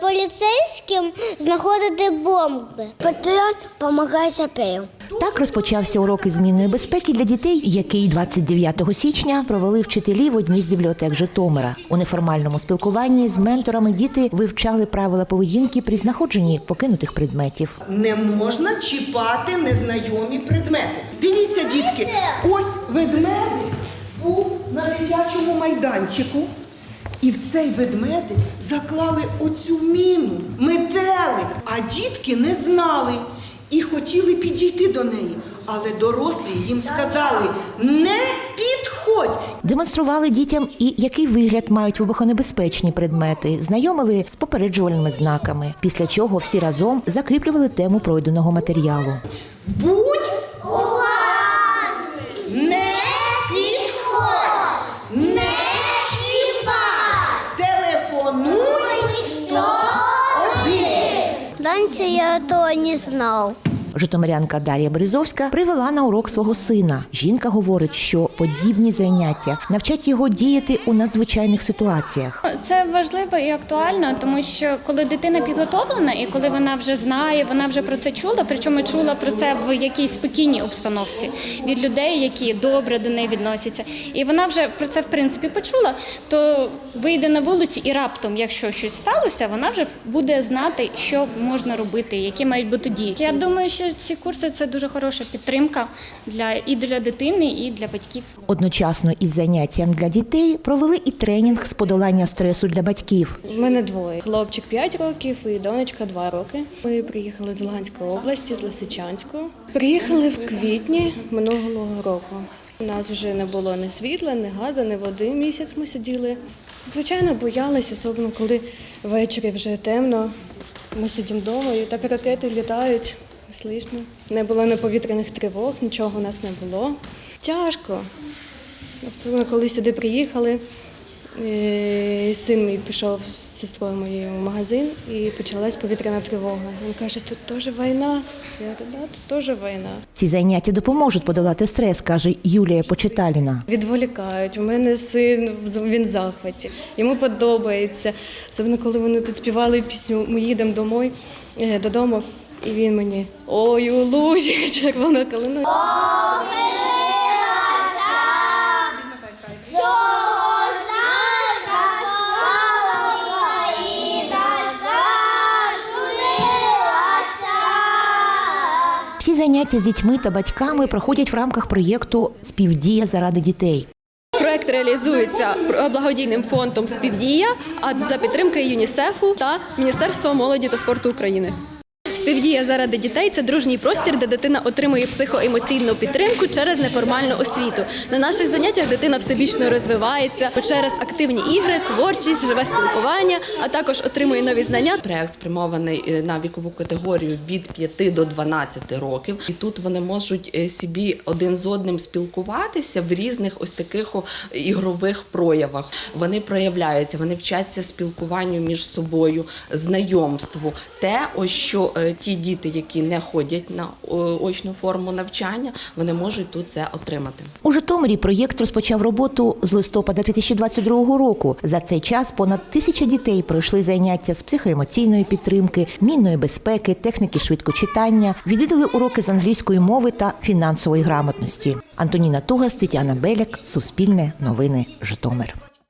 поліцейським знаходити бомби. Патріот допомагає саперам. Так розпочався урок із змінної безпеки для дітей, який 29 січня провели вчителі в одній з бібліотек Житомира. У неформальному спілкуванні з менторами діти вивчали правила поведінки при знаходженні покинутих предметів. Не можна чіпати незнайомі предмети. Дивіться, дітки, ось ведмедик був на дитячому майданчику. І в цей ведмедик заклали оцю міну, метелик. А дітки не знали і хотіли підійти до неї. Але дорослі їм сказали: не підходь. Демонстрували дітям і який вигляд мають вибухонебезпечні предмети, знайомили з попереджувальними знаками. Після чого всі разом закріплювали тему пройденого матеріалу. Будь Раніше я того не знав. Житомирянка Дар'я Березовська привела на урок свого сина. Жінка говорить, що подібні заняття навчать його діяти у надзвичайних ситуаціях. Це важливо і актуально, тому що коли дитина підготовлена і коли вона вже знає, вона вже про це чула, причому чула про це в якійсь спокійній обстановці від людей, які добре до неї відносяться, і вона вже про це в принципі почула, то вийде на вулицю і раптом, якщо щось сталося, вона вже буде знати, що можна робити, які мають бути дії. Я думаю, що ці курси це дуже хороша підтримка для і для дитини, і для батьків. Одночасно із заняттям для дітей провели і тренінг з подолання стресу для батьків. У мене двоє. Хлопчик 5 років і донечка 2 роки. Ми приїхали з Луганської області, з Лисичанської. Приїхали в квітні минулого року. У нас вже не було ні світла, ні газу, ні води. Місяць ми сиділи. Звичайно, боялися, особливо коли ввечері вже темно. Ми сидимо вдома і так ракети літають. Слышно. Не було ні повітряних тривог, нічого у нас не було. Тяжко. Особливо, коли сюди приїхали, е, син мій пішов з сестрою моєю в магазин і почалась повітряна тривога. Він каже, тут теж війна. Я кажу, да, тут теж війна. Ці заняття допоможуть подолати стрес, каже Юлія Почиталіна. Відволікають. У мене син він в захваті. Йому подобається. Особливо, коли вони тут співали пісню Ми їдемо домой, е, додому. І він мені ой, у лузі, червона калина. Всі заняття з дітьми та батьками проходять в рамках проєкту Співдія заради дітей. Проект реалізується благодійним фондом Співдія, а за підтримки ЮНІСЕФу та Міністерства молоді та спорту України. Співдія заради дітей це дружній простір, де дитина отримує психоемоційну підтримку через неформальну освіту. На наших заняттях дитина всебічно розвивається через активні ігри, творчість, живе спілкування, а також отримує нові знання. Проект спрямований е, на вікову категорію від 5 до 12 років, і тут вони можуть е, собі один з одним спілкуватися в різних ось таких ігрових проявах. Вони проявляються, вони вчаться спілкуванню між собою, знайомству. Те, ось що е, ті діти, які не ходять на очну форму навчання, вони можуть тут це отримати. У Житомирі проєкт розпочав роботу з листопада 2022 року. За цей час понад тисяча дітей пройшли заняття з психоемоційної підтримки, мінної безпеки, техніки швидкочитання, відвідали уроки з англійської мови та фінансової грамотності. Антоніна Тугас, Тетяна Беляк, Суспільне новини, Житомир.